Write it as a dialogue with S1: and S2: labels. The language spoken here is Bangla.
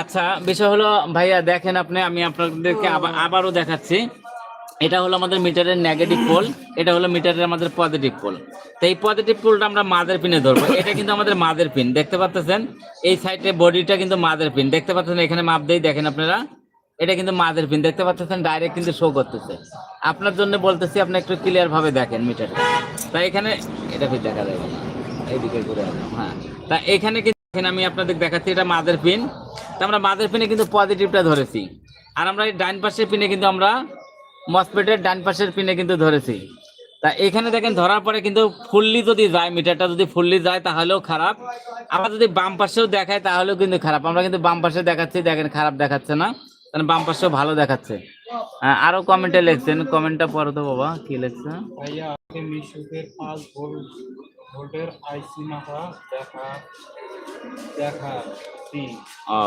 S1: আচ্ছা বিষয় হলো, ভাইয়া দেখেন আপনি, আমি আপনাদেরকে আবারও দেখাচ্ছি। এটা হলো আমাদের মিটারের নেগেটিভ পোল এটা হলো মিটারের আমাদের পজিটিভ পোল তো এই পজিটিভ পোলটা আমরা মাদের পিনে ধরবো। এটা কিন্তু আমাদের মাদের পিন দেখতে পাচ্ছেন? এই সাইডে বডিটা কিন্তু মাদের পিন দেখতে পাচ্ছেন? এখানে মাপ দিয়ে দেখেন আপনারা। এটা কিন্তু মাদের পিন দেখতে পাচ্ছেন? ডাইরেক্ট কিন্তু শো করতেছে। আপনার জন্য বলতেছি, আপনি একটু ক্লিয়ার ভাবে দেখেন মিটারটা। তাই এখানে এটা দেখা যাবে না হ্যাঁ। তা এখানে কিন্তু আমি আপনাদের দেখাচ্ছি এটা মাদের পিন। তা আমরা মাদের পিনে কিন্তু পজিটিভটা ধরেছি। আর আমরা এই ডাইন পাশের পিনে কিন্তু আমরা মসপেটের ডান পাশের পিনে কিন্তু ধরেছি। তা এখানে দেখেন ধরার পরে কিন্তু ফুললি যদি যায় মিটারটা যদি ফুললি যায় তাহলেও খারাপ। আবার যদি বাম পাশেও দেখায় তাহলেও কিন্তু খারাপ। আমরা কিন্তু বাম পাশে দেখাচ্ছি দেখেন খারাপ দেখাচ্ছে না। কারণ বাম পাশেও ভালো দেখাচ্ছে। আহ, আরও কমেন্টে লিখছেন। কমেন্টটা পড়ো তো বাবা কি লিখছে?
S2: ভোল্টের আইসি মাথা দেখা দেখা
S1: ও